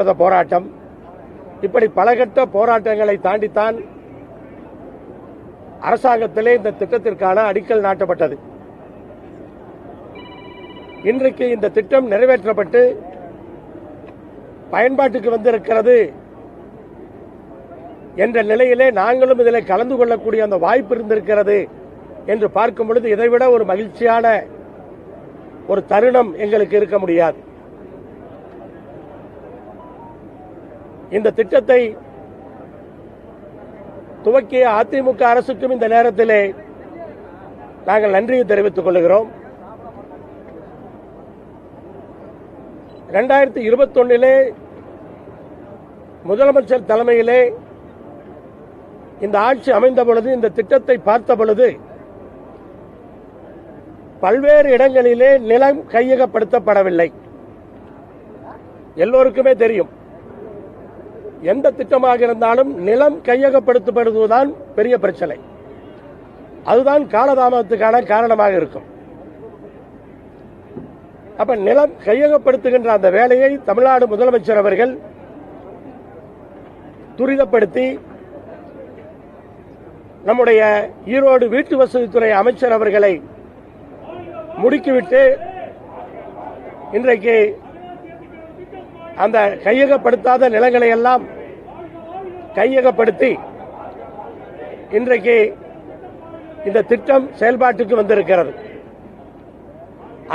போராட்டம். இப்படி பலகட்ட போராட்டங்களை தாண்டித்தான் அரசாங்கத்திலே இந்த திட்டத்திற்கான அடிக்கல் நாட்டப்பட்டது. இன்றைக்கு இந்த திட்டம் நிறைவேற்றப்பட்டு பயன்பாட்டுக்கு வந்திருக்கிறது என்ற நிலையிலே நாங்களும் இதில் கலந்து கொள்ளக்கூடிய அந்த வாய்ப்பு இருந்திருக்கிறது என்று பார்க்கும் பொழுது இதைவிட ஒரு மகிழ்ச்சியான ஒரு தருணம் எங்களுக்கு இருக்க முடியாது. இந்த திட்டத்தை துவக்கிய அதிமுக அரசுக்கும் இந்த நேரத்திலே நாங்கள் நன்றியை தெரிவித்துக் கொள்கிறோம். இரண்டாயிரத்தி இருபத்தொன்னிலே முதலமைச்சர் தலைமையிலே இந்த ஆட்சி அமைந்த பொழுது இந்த திட்டத்தை பார்த்த பொழுது பல்வேறு இடங்களிலே நிலம் கையகப்படுத்தப்படவில்லை. எல்லோருக்குமே தெரியும். எந்த திட்டமாக இருந்தாலும் நிலம் கையகப்படுத்தப்படுவதுதான் பெரிய பிரச்சனை. அதுதான் காலதாமதத்துக்கான காரணமாக இருக்கும். அப்ப நிலம் கையகப்படுத்துகின்ற அந்த வேலையை தமிழ்நாடு முதலமைச்சர் அவர்கள் துரிதப்படுத்தி நம்முடைய ஈரோடு வீட்டு வசதித்துறை அமைச்சர் அவர்களை முடுக்கிவிட்டு இன்றைக்கு அந்த கையகப்படுத்தாத நிலங்களை எல்லாம் கையகப்படுத்தி இன்றைக்கு இந்த திட்டம் செயல்பாட்டுக்கு வந்திருக்கிறது.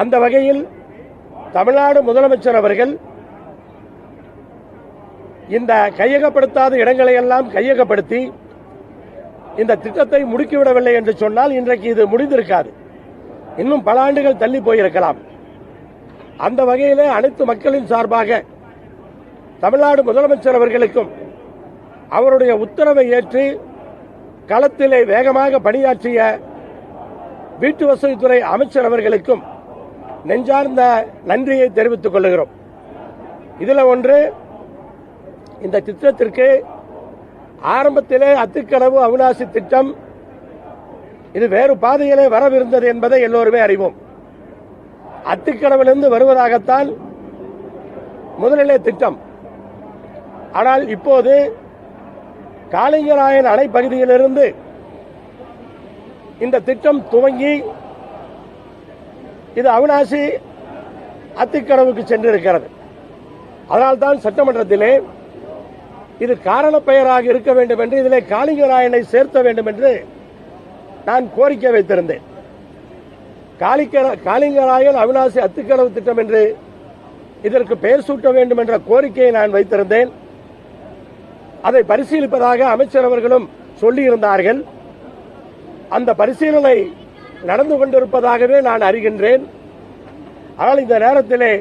அந்த வகையில் தமிழ்நாடு முதலமைச்சர் அவர்கள் இந்த கையகப்படுத்தாத இடங்களை எல்லாம் கையகப்படுத்தி இந்த திட்டத்தை முடுக்கிவிடவில்லை என்று சொன்னால் இன்றைக்கு இது முடிந்திருக்காது. இன்னும் பல ஆண்டுகள் தள்ளி போயிருக்கலாம். அந்த வகையிலே அனைத்து மக்களின் சார்பாக தமிழ்நாடு முதலமைச்சர் அவர்களுக்கும் அவருடைய உத்தரவை ஏற்று களத்திலே வேகமாக பணியாற்றிய வீட்டு வசதித்துறை அமைச்சர் அவர்களுக்கும் நெஞ்சார்ந்த நன்றியை தெரிவித்துக் கொள்கிறோம். இதில் ஒன்று இந்த திட்டத்திற்கு ஆரம்பத்திலே அத்துக்கடவு அவிநாசி திட்டம் இது வேறு பாதையிலே வரவிருந்தது என்பதை எல்லோருமே அறிவோம். அத்துக்கடவிலிருந்து வருவதாகத்தான் முதலிலே திட்டம். ஆனால் இப்போது காளிங்கராயன் அணை பகுதியிலிருந்து இந்த திட்டம் துவங்கி இது அவிநாசி அத்திக்கடவுக்கு சென்றிருக்கிறது. அதனால்தான் சட்டமன்றத்திலே இது காரண பெயராக இருக்க வேண்டும் என்று இதிலே காளிங்கராயனை சேர்த்த வேண்டும் என்று நான் கோரிக்கை வைத்திருந்தேன். காளிங்கராயன் அவிநாசி அத்திக்கடவு திட்டம் என்று இதற்கு பெயர் சூட்ட வேண்டும் என்ற கோரிக்கையை நான் வைத்திருந்தேன். அதை பரிசீலிப்பதாக அமைச்சர் அவர்களும் சொல்லியிருந்தார்கள். அந்த பரிசீலனை நடந்து கொண்டிருப்பதாகவே நான் அறிகின்றேன். ஆனால் இந்த நேரத்திலே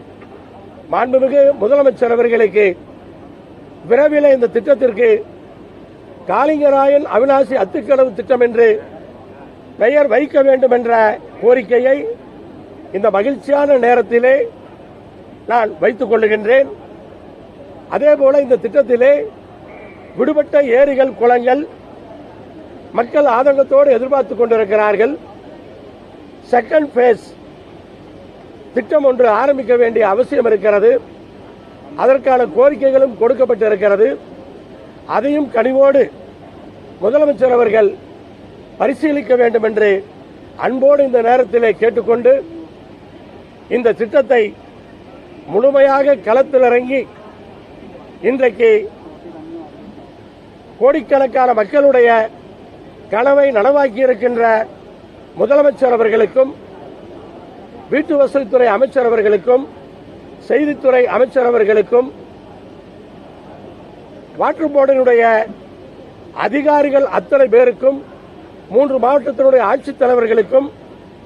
மாண்புமிகு முதலமைச்சர் அவர்களுக்கு விரைவில் இந்த திட்டத்திற்கு காளிங்கராயன் அவிநாசி அத்துக்களவு திட்டம் என்று பெயர் வைக்க வேண்டும் என்ற கோரிக்கையை இந்த மகிழ்ச்சியான நேரத்திலே நான் வைத்துக் கொள்ளுகின்றேன். அதேபோல இந்த திட்டத்திலே விடுபட்ட ஏரிகள் குளங்கள் மக்கள் ஆதங்கத்தோடு எதிர்பார்த்துக் கொண்டிருக்கிறார்கள். செகண்ட் பேஸ் திட்டம் ஒன்று ஆரம்பிக்க வேண்டிய அவசியம் இருக்கிறது. அதற்கான கோரிக்கைகளும் கொடுக்கப்பட்டிருக்கிறது. அதையும் கனிவோடு முதலமைச்சர் அவர்கள் பரிசீலிக்க வேண்டும் என்று அன்போடு இந்த நேரத்திலே கேட்டுக்கொண்டு இந்த திட்டத்தை முழுமையாக களத்தில் இறங்கி இன்றைக்கு கோடிக்கணக்கான மக்களுடைய கனவை நனவாக்கி இருக்கின்ற முதலமைச்சர் அவர்களுக்கும் வீட்டு வசதித்துறை அமைச்சர் அவர்களுக்கும் செய்தித்துறை அமைச்சர் அவர்களுக்கும் வாட்டர் போர்டினுடைய அதிகாரிகள் அத்தனை பேருக்கும் மூன்று மாவட்டத்தினுடைய ஆட்சித் தலைவர்களுக்கும்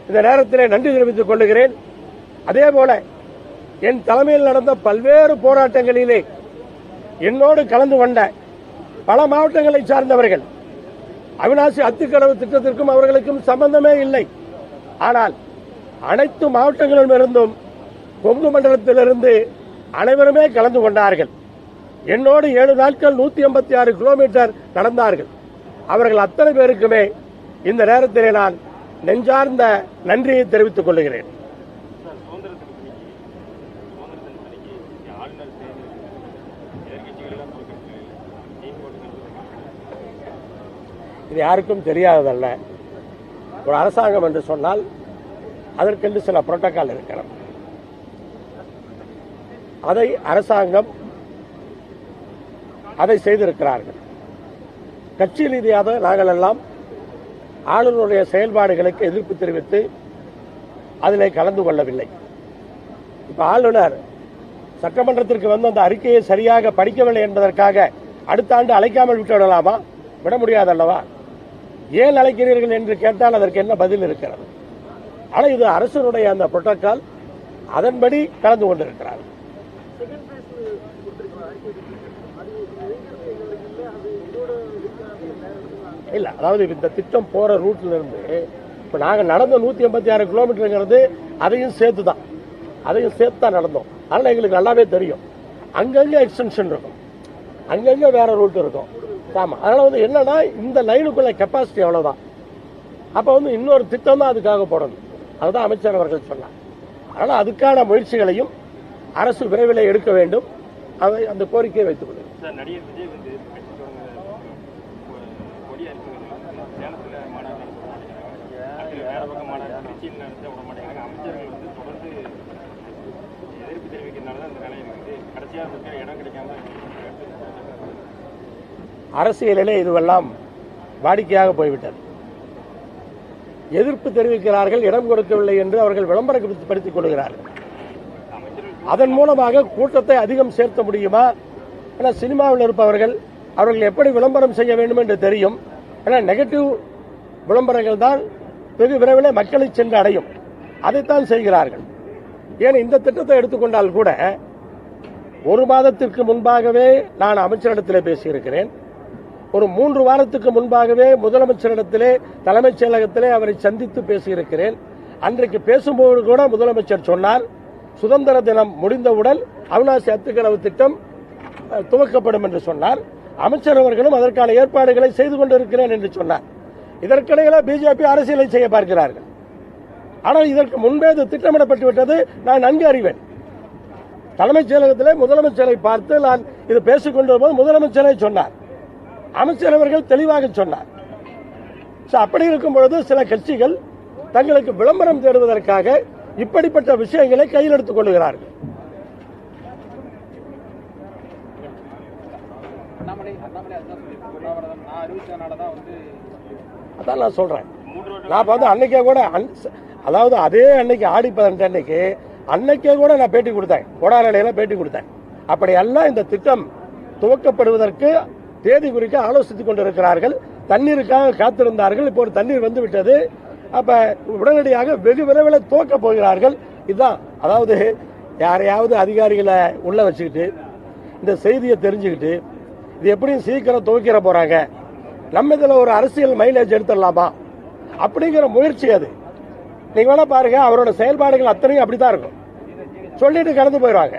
இந்த நேரத்திலே நன்றி தெரிவித்துக் கொள்கிறேன். அதேபோல என் தலைமையில் நடந்த பல்வேறு போராட்டங்களிலே என்னோடு கலந்து கொண்ட பல மாவட்டங்களை சார்ந்தவர்கள். அவிநாசி அத்துக்கடவு திட்டத்திற்கும் அவர்களுக்கும் சம்பந்தமே இல்லை. ஆனால் அனைத்து மாவட்டங்களிலும் இருந்தும் கொங்கு மண்டலத்திலிருந்து அனைவருமே கலந்து கொண்டார்கள். என்னோடு ஏழு நாட்கள் நூத்தி எண்பத்தி ஆறு கிலோமீட்டர் நடந்தார்கள். அவர்கள் அத்தனை பேருக்குமே இந்த நேரத்திலே நான் நெஞ்சார்ந்த நன்றியை தெரிவித்துக் கொள்கிறேன். இது யாருக்கும் தெரியாததல்ல. ஒரு அரசாங்கம் என்று சொன்னால் அதற்கென்று சில புரோட்டோக்கால் இருக்கிறது. அதை அரசாங்கம் அதை செய்திருக்கிறார்கள். கட்சி ரீதியாக நாங்கள் எல்லாம் ஆளுநருடைய செயல்பாடுகளுக்கு எதிர்ப்பு தெரிவித்து அதில் கலந்து கொள்ளவில்லை. இப்போ ஆளுநர் சட்டமன்றத்திற்கு வந்து அந்த அறிக்கையை சரியாக படிக்கவில்லை என்பதற்காக அடுத்த ஆண்டு அழைக்காமல் விட்டு விடலாமா விட முடியாதல்லவா? ஏன் அழைக்கிறீர்கள் என்று கேட்டால் அதற்கு என்ன பதில் இருக்கிறது? ஆனால் இது அரசனுடைய அந்த புரோட்டோக்கால் அதன்படி கலந்து கொண்டிருக்கிறார். இல்ல அதாவது இந்த திட்டம் போற ரூட்ல இருந்து இப்ப நாங்க நடந்த நூத்தி எண்பத்தி ஆறு கிலோமீட்டருங்கிறது அதையும் சேர்த்து தான் அதையும் சேர்த்து தான் நடந்தோம். அதனால எங்களுக்கு நல்லாவே தெரியும். அங்கங்க எக்ஸ்டென்ஷன் இருக்கும். அங்கங்க வேற ரூட் இருக்கும். ஆமாம் அதனால் வந்து என்னன்னா இந்த லைனுக்குள்ள கெப்பாசிட்டி அவ்வளோதான் அப்போ வந்து இன்னொரு திட்டம் தான் அதுக்காக போடணும். அதுதான் அமைச்சர் அவர்கள் சொன்னார். அதனால் அதுக்கான முயற்சிகளையும் அரசு விரைவில் எடுக்க வேண்டும். அதை அந்த கோரிக்கையை வைத்துக் கொள்ளுங்கள் அமைச்சர்கள் வந்து தொடர்ந்து எதிர்ப்பு தெரிவிக்கிறதுனால தான் இந்த நிலை இருக்குது கடைசியாக இடம் கிடைக்காம அரசியலிலே இதுவெல்லாம் வாடிக்கையாக போய்விட்டது. எதிர்ப்பு தெரிவிக்கிறார்கள் இடம் கொடுக்கவில்லை என்று அவர்கள் விளம்பரப்படுத்திக் கொள்கிறார்கள். அதன் மூலமாக கூட்டத்தை அதிகம் சேர்த்த முடியுமா? ஏன்னா சினிமாவில் இருப்பவர்கள் அவர்கள் எப்படி விளம்பரம் செய்ய வேண்டும் என்று தெரியும். ஏன்னா நெகட்டிவ் விளம்பரங்கள் தான் வெகு விரைவில் மக்களை சென்று அடையும். அதைத்தான் செய்கிறார்கள். ஏன் இந்த திட்டத்தை எடுத்துக்கொண்டால் கூட ஒரு மாதத்திற்கு முன்பாகவே நான் அமைச்சரிடத்தில் பேசியிருக்கிறேன். ஒரு மூன்று வாரத்துக்கு முன்பாகவே முதலமைச்சரிடத்திலே தலைமைச் செயலகத்திலே அவரை சந்தித்து பேசியிருக்கிறேன். அன்றைக்கு பேசும்போது கூட முதலமைச்சர் சொன்னார் சுதந்திர தினம் முடிந்தவுடன் அவிநாசி அத்துக்கடவு திட்டம் துவக்கப்படும் என்று சொன்னார். அமைச்சர் அவர்களும் அதற்கான ஏற்பாடுகளை செய்து கொண்டிருக்கிறேன் என்று சொன்னார். இதற்கிடையில பிஜேபி அரசியலை செய்ய பார்க்கிறார்கள். ஆனால் இதற்கு முன்பே இது திட்டமிடப்பட்டு விட்டது. நான் நன்கு அறிவேன். தலைமைச் செயலகத்திலே முதலமைச்சரை பார்த்து நான் இது பேசிக் கொண்டிருப்போது முதலமைச்சரை சொன்னார். அமைச்சர் அவர்கள் தெளிவாக சொன்னார். அப்படி இருக்கும் பொழுது சில கட்சிகள் தங்களுக்கு விளம்பரம் தேடுவதற்காக இப்படிப்பட்ட விஷயங்களை கையில் எடுத்துக் கொள்கிறார்கள். அதான் நான் சொல்றேன். நான் வந்து அன்னைக்கே கூட அன்- அதாவது அதே அன்னைக்கு ஆடி பதினெட்டு அன்னைக்கு அன்னைக்கே கூட நான் பேட்டி கொடுத்தேன். கொடாநிலையில பேட்டி கொடுத்தேன். அப்படி அல்ல இந்த திட்டம் துவக்கப்படுவதற்கு தேதி குறிக்க ஆலோசித்துக் கொண்டிருக்கிறார்கள். தண்ணீருக்காக காத்திருந்தார்கள். இப்போ ஒரு தண்ணீர் வந்து விட்டது அப்ப உடனடியாக வெகு விரைவில் தோக்க போகிறார்கள். இதுதான் அதாவது யாரையாவது அதிகாரிகளை உள்ள வச்சுக்கிட்டு இந்த செய்தியை தெரிஞ்சுக்கிட்டு இது எப்படியும் சீக்கிரம் துவக்கிற போறாங்க. நம்ம இதில் ஒரு அரசியல் மைலேஜ் எடுத்துடலாமா? அப்படிங்கிற முயற்சி அது. நீங்க வேணா பாருங்க அவரோட செயல்பாடுகள் அத்தனையும் அப்படிதான் இருக்கும். சொல்லிட்டு கடந்து போயிடுவாங்க.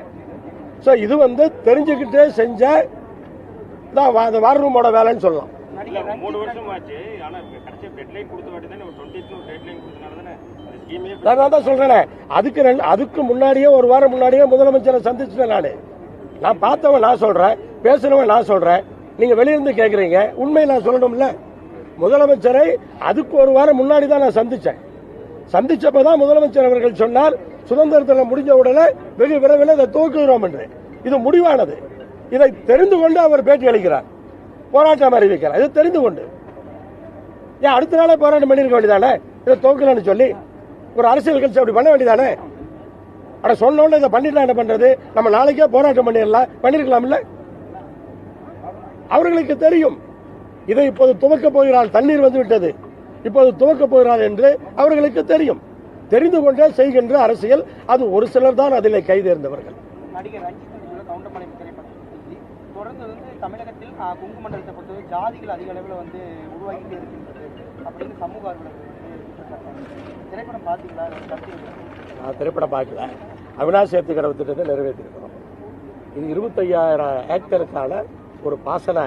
ஸோ இது வந்து தெரிஞ்சுக்கிட்டே செஞ்ச தான் அந்த வார் ரூமோட வேலைன்னு சொல்லலாம். மூணு வருஷம் ஆச்சு. ஆனா கடைசியா டெட்லைன் கொடுத்த வாட்டி தானே ஒரு டுவெண்ட்டி டூ டெட்லைன் கொடுத்தனால தானே இந்த ஸ்கீமே நான் நான் தான் சொல்றேனே. அதுக்கு ரெண்டு- அதுக்கு முன்னாடியே ஒரு வாரம் முன்னாடியே முதலமைச்சரை சந்திச்சுட்டேன் நானு. நான் பார்த்தவன் நான் சொல்றேன் பேசுனவன் நான் சொல்றேன். நீங்க வெளியிருந்து கேக்குறீங்க உண்மையை நான் சொல்லணும்ல. முதலமைச்சரை அதுக்கு ஒரு வாரம் முன்னாடி தான் நான் சந்திச்சேன். சந்திச்சப்பதான் முதலமைச்சர் அவர்கள் சொன்னார் சுதந்திரத்தில் முடிஞ்ச உடனே வெகு விரைவில் இதை துவக்குகிறோம் என்று. இது முடிவானது. இதை தெரிந்து கொண்டு அவர் பேட்டி அளிக்கிறார். போராட்டம் அறிவிக்கிறார். இதை தெரிந்து கொண்டு. ஏன் அடுத்த நாளே போராட்டம் பண்ணிருக்க வேண்டியதானே? இதை துவக்கலன்னு சொல்லி ஒரு அரசியல் கட்சி அப்படி பண்ண வேண்டியதானே? அட சொன்ன இதை பண்ணிடலாம் என்ன பண்றது? நம்ம நாளைக்கே போராட்டம் பண்ணிடலாம். பண்ணிருக்கலாம்ல? அவர்களுக்கு தெரியும். இதை இப்போது துவக்க போகிறார் தண்ணீர் வந்து விட்டது. இப்போது துவக்க போகிறாள் என்று அவர்களுக்கு தெரியும். தெரிந்து கொண்டே செய்கின்ற அரசியல் அது ஒரு சிலர் தான் அதில் கைதேர்ந்தவர்கள். தொடர்ந்து வந்து தமிழகத்தில் ஆஹ், கொங்கு மண்டலத்தை பொறுத்தவரை ஜாதிகள் அதிக அளவில் வந்து உருவாகிட்டே இருக்கின்றது அப்படின்னு சமூக ஆர்வலர்கள் திரைப்படம் பார்த்தீங்களா? நான் திரைப்படம் பார்க்கல. அவினாஷ் ஏத்து கடவு திட்டத்தை நிறைவேற்றிருக்கிறோம். இது இருபத்தையாயிரம் ஏக்கருக்கான ஒரு பாசன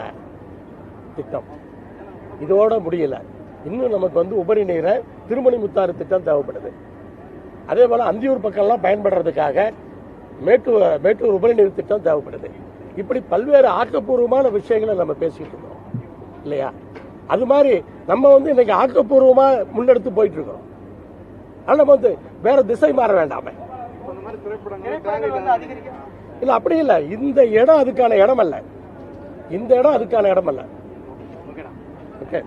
திட்டம். இதோட முடியல. இன்னும் நமக்கு வந்து உபரி நீரை திருமணி முத்தாறு திட்டம் தேவைப்படுது. அதே போல அந்தியூர் பக்கம்லாம் பயன்படுறதுக்காக மேட்டூர் மேட்டூர் உபரி நீர் திட்டம் தேவைப்படுது. இப்படி பல்வேறு ஆக்கப்பூர்வமான விஷயங்களை நம்ம பேசிட்டு இருக்கோம். இல்லையா? அது மாதிரி நம்ம வந்து இன்னைக்கு ஆக்கப்பூர்வமா முன்னெடுத்து போயிட்டு இருக்கிறோம் அதனால நம்ம வந்து வேற திசை மாற வேண்டாமே. இல்ல அப்படி இல்ல. இந்த இடம் அதுக்கான இடம் அல்ல. இந்த இடம் அதுக்கான இடம் அல்ல. ஓகே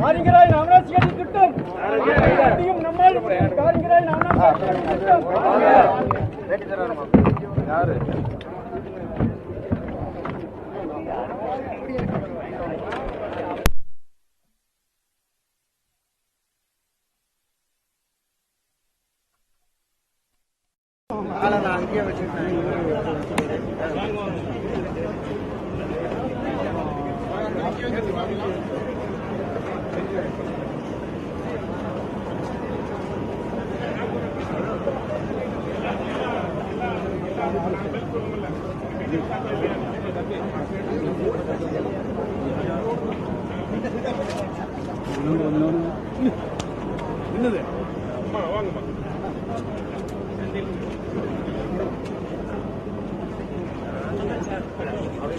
காரிங்கராய் ராமராஜ் கட்சி திட்டம். அதிகம் நம்மால் காரிங்கராய் ராமராஜ் கட்சி திட்டம். யாரு அங்கேயே வச்சிருக்கேன்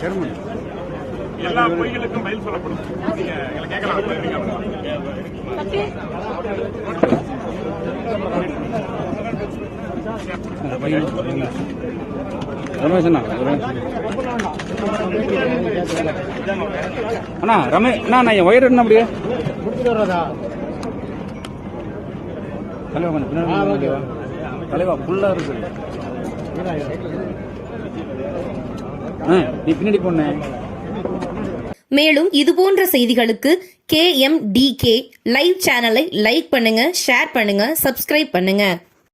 எல்லா பொய்களுக்கும் பதில் சொல்லப்படும். நீங்க எங்களை கேட்கலாம் ரமேஷ். அண்ணா அண்ணா ரமே அண்ணா நான் என் ஒயர் என்ன அப்படியே? தலைவா தலைவா. ஃபுல்லா இருக்கு. ஆ, நீ பின்னாடி போனேன் மேலும் இதுபோன்ற செய்திகளுக்கு கேஎம்டிகே லைவ் சேனலை லைக் பண்ணுங்க ஷேர் பண்ணுங்க சப்ஸ்கிரைப் பண்ணுங்க.